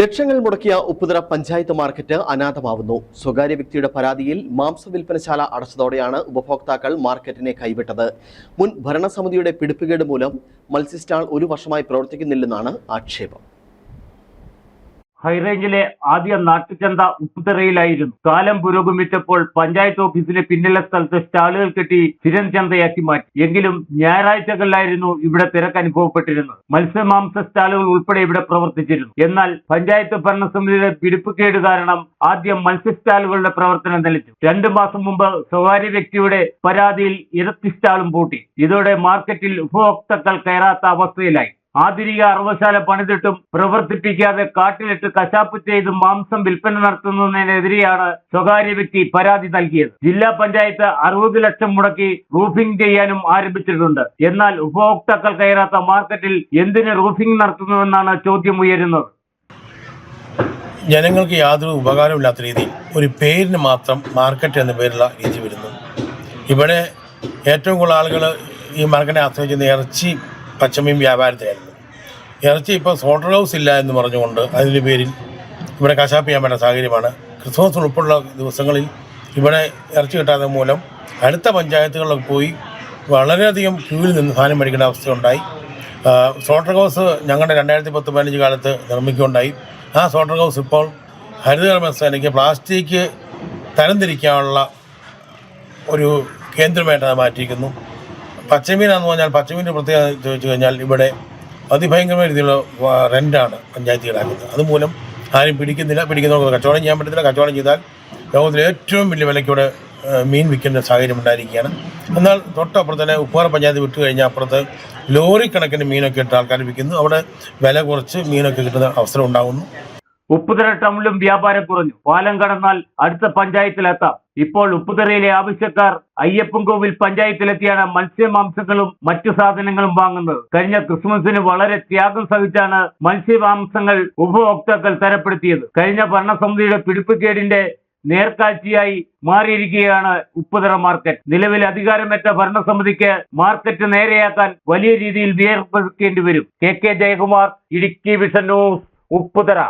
ലക്ഷങ്ങൾ മുടക്കിയ ഉപ്പുതറ പഞ്ചായത്ത് മാർക്കറ്റ് അനാഥമാവുന്നു. സ്വകാര്യ വ്യക്തിയുടെ പരാതിയിൽ മാംസ വിൽപ്പനശാല അടച്ചതോടെയാണ് ഉപഭോക്താക്കൾ മാർക്കറ്റിനെ കൈവിട്ടത്. മുൻ ഭരണസമിതിയുടെ പിടിപ്പുകേട് മൂലം മത്സ്യസ്റ്റാൾ ഒരു വർഷമായി പ്രവർത്തിക്കുന്നില്ലെന്നാണ് ആക്ഷേപം. ഹൈറേഞ്ചിലെ ആദ്യ നാട്ടുചന്ത ഉപ്പുതറയിലായിരുന്നു. കാലം പുരോഗമിച്ചപ്പോൾ പഞ്ചായത്ത് ഓഫീസിന് പിന്നിലെ സ്ഥലത്ത് സ്റ്റാളുകൾ കെട്ടി സ്ഥിരം ചന്തയാക്കി മാറ്റി. എങ്കിലും ഞായറാഴ്ചകളിലായിരുന്നു ഇവിടെ തിരക്ക് അനുഭവപ്പെട്ടിരുന്നത്. മത്സ്യമാംസ സ്റ്റാളുകൾ ഉൾപ്പെടെ ഇവിടെ പ്രവർത്തിച്ചിരുന്നു. എന്നാൽ പഞ്ചായത്ത് ഭരണസമിതിയുടെ പിടിപ്പുകേട് കാരണം ആദ്യം മത്സ്യ സ്റ്റാളുകളുടെ പ്രവർത്തനം നിലച്ചു. രണ്ടു മാസം മുമ്പ് സ്വകാര്യ വ്യക്തിയുടെ പരാതിയിൽ ഇരട്ടി സ്റ്റാളും പൂട്ടി. ഇതോടെ മാർക്കറ്റിൽ ഉപഭോക്താക്കൾ കയറാത്ത അവസ്ഥയിലായി. ആധുനിക അറവശാല പണിതിട്ടും പ്രവർത്തിപ്പിക്കാതെ കാട്ടിലിട്ട് കശാപ്പ് ചെയ്ത് മാംസം വിൽപ്പന നടത്തുന്നതിനെതിരെയാണ് സ്വകാര്യ വ്യക്തി പരാതി നൽകിയത്. ജില്ലാ പഞ്ചായത്ത് അറുപത് ലക്ഷം മുടക്കി റൂഫിംഗ് ചെയ്യാനും ആരംഭിച്ചിട്ടുണ്ട്. എന്നാൽ ഉപഭോക്താക്കൾ കയറാത്ത മാർക്കറ്റിൽ എന്തിന് റൂഫിംഗ് നടത്തുന്നുവെന്നാണ് ചോദ്യം ഉയരുന്നത്. ജനങ്ങൾക്ക് യാതൊരു ഉപകാരമില്ലാത്ത രീതിയിൽ ഒരു പേരിന് മാത്രം മാർക്കറ്റ് എന്ന പേരുള്ള രീതി വരുന്നു. ഇവിടെ ഏറ്റവും കൂടുതൽ ആളുകൾ ഈ മാർക്കറ്റിനെ ആശ്രയിക്കുന്ന ഇറച്ചി പച്ചമീൻ വ്യാപാരത്തിലായിരുന്നു. ഇറച്ചി ഇപ്പോൾ സോട്ടർ ഹൗസ് ഇല്ല എന്ന് പറഞ്ഞുകൊണ്ട് അതിന്റെ പേരിൽ ഇവിടെ കശാപ്പ് ചെയ്യാൻ പറ്റുന്ന സാഹചര്യമാണ്. ക്രിസ്മസ് ഉൾപ്പെടെയുള്ള ദിവസങ്ങളിൽ ഇവിടെ ഇറച്ചി കിട്ടാതെ മൂലം അടുത്ത പഞ്ചായത്തുകളിലൊക്കെ പോയി വളരെയധികം ക്യൂവിൽ നിന്ന് സാധനം മേടിക്കേണ്ട അവസ്ഥയുണ്ടായി. സോട്ടർ ഹൗസ് ഞങ്ങളുടെ രണ്ടായിരത്തി പത്ത് പതിനഞ്ച് കാലത്ത് നിർമ്മിക്കുകയുണ്ടായി. ആ സോട്ടർ ഹൗസ് ഇപ്പോൾ ഹരിതകർമ്മസേനയ്ക്ക് പ്ലാസ്റ്റിക് തരംതിരിക്കാനുള്ള ഒരു കേന്ദ്രമായിട്ട് അത് മാറ്റിയിരിക്കുന്നു. പച്ചമീനാന്ന് പറഞ്ഞാൽ പച്ചമീന്റെ പ്രത്യേകത ചോദിച്ചു കഴിഞ്ഞാൽ ഇവിടെ അതിഭയങ്കരമായ രീതിയിലുള്ള റെന്റാണ് പഞ്ചായത്ത് ഈടാക്കുന്നത് അതുമൂലം ആരും പിടിക്കുന്നില്ല. പിടിക്കുന്നവർക്ക് കച്ചവടം ചെയ്യാൻ പറ്റത്തില്ല. കച്ചവടം ചെയ്താൽ ലോകത്തിലെ ഏറ്റവും വലിയ വിലയ്ക്കൂടെ മീൻ വിൽക്കുന്ന സാഹചര്യം ഉണ്ടായിരിക്കുകയാണ്. എന്നാൽ തൊട്ടപ്പുറം തന്നെ ഉപ്പാറ പഞ്ചായത്ത് വിട്ടു കഴിഞ്ഞാൽ അപ്പുറത്ത് ലോറി കണക്കിന് മീനൊക്കെ ഇട്ട് ആൾക്കാർ വിൽക്കുന്നു. അവിടെ വില കുറച്ച് മീനൊക്കെ കിട്ടുന്ന അവസരം ഉണ്ടാകുന്നു. ഉപ്പുതറ ടൗണിലും വ്യാപാരം കുറഞ്ഞു. പാലം കടന്നാൽ അടുത്ത പഞ്ചായത്തിലെത്താം. ഇപ്പോൾ ഉപ്പുതറയിലെ ആവശ്യക്കാർ അയ്യപ്പൻകോവിൽ പഞ്ചായത്തിലെത്തിയാണ് മത്സ്യമാംസങ്ങളും മറ്റു സാധനങ്ങളും വാങ്ങുന്നത്. കഴിഞ്ഞ ക്രിസ്മസിന് വളരെ ത്യാഗം സഹിച്ചാണ് മത്സ്യമാംസങ്ങൾ ഉപഭോക്താക്കൾ തരപ്പെടുത്തിയത്. കഴിഞ്ഞ ഭരണസമിതിയുടെ പിടിപ്പുകേടിന്റെ നേർക്കാഴ്ചയായി മാറിയിരിക്കുകയാണ് ഉപ്പുതറ മാർക്കറ്റ്. നിലവിൽ അധികാരമേറ്റ ഭരണസമിതിക്ക് മാർക്കറ്റ് നേരെയാക്കാൻ വലിയ രീതിയിൽ വിയർപ്പെടുക്കേണ്ടി വരും. K K Jayakumar Idukki vision news Upputhara.